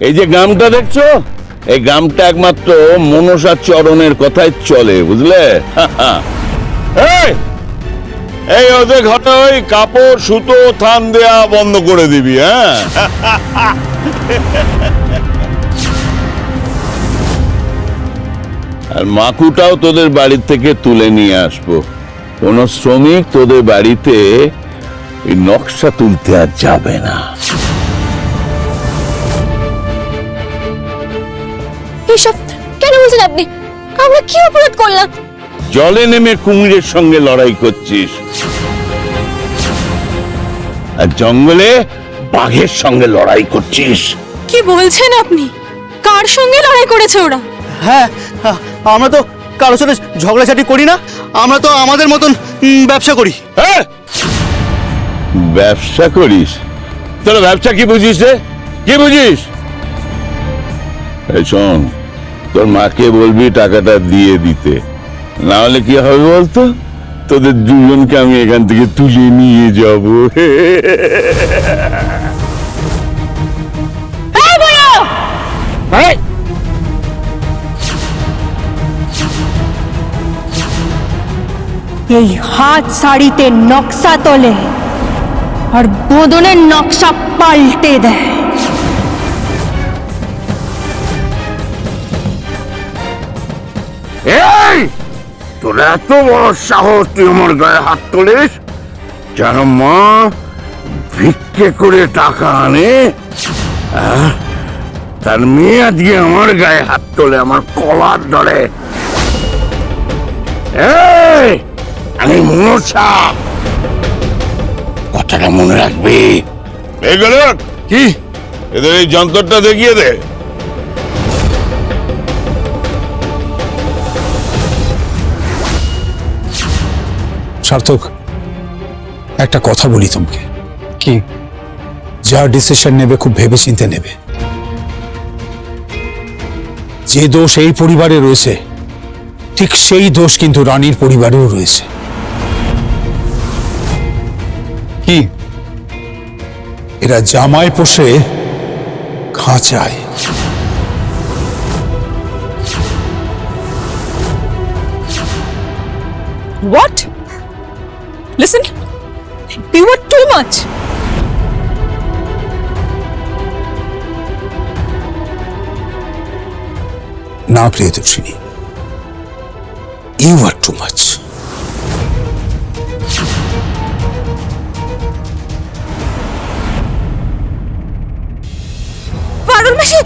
এই যে গ্রামটা দেখছ? এই গ্রামটা একমাত্র মনসা চরণের কথাই চলে বুঝলে? এই, ওদের ঘরে ওই কাপড় সুতো থান দেয়া বন্ধ করে দিবি হ্যাঁ? আর মাকুটাও তোদের বাড়ি থেকে তুলে নিয়ে আসব। কোন শ্রমিক তোদের বাড়িতে এই নকশা তুলতে আর যাবে না। এসব কেন বলছেন আপনি? আমরা কি অপরাধ করলাম? জলে নেমে কুমিরের সঙ্গে লড়াই করছিস। আর জঙ্গলে বাঘের সঙ্গে লড়াই করছিস। কি বলছেন আপনি? কার সঙ্গে লড়াই করেছে ওরা? হ্যাঁ আমরা তো কারোর সাথে ঝগড়াঝাটি করি না আমরা তো আমাদের মতন ব্যবসা করি। হ্যাঁ? ব্যবসা করিস? তোরা ব্যবসা কি বুঝিস রে? কি বুঝিস? এই শোন তোর মাকে বলবি টাকাটা দিয়ে দিতে। না হলে কি হবে বলতো? তোদের দুজনকে আমি এখান থেকে তুলে নিয়ে যাব। এই হাত শাড়িতে নকশা তোলে আর বদনের নকশা পাল্টে দেয়। এই তোর এত বড় সাহস তুই আমার গায়ে হাত তোলিস? যেন মা ভিক্ষে করে টাকা আনে তার মেয়ে আজকে আমার গায়ে হাত তোলে আমার কলার ধরে। আমি মনসা। কথাটা মনে রাখবি। কি? এদের এই যন্ত্রটা দেখিয়ে দে। সার্থক একটা কথা বলি তোমাকে। কি? যা ডিসিশন নেবে খুব ভেবেচিন্তে নেবে। যে দোষ এই পরিবারে রয়েছে ঠিক সেই দোষ কিন্তু রানীর পরিবারেও রয়েছে। কি? এরা জামায় পোষে খাঁচায়। What listen you are too much না Priyadarshini you are too much পাগল মাসি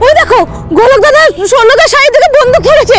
ওই দেখো গোলক দাদা স্বর্ণদার শাড়ি থেকে বন্দুক ধরেছে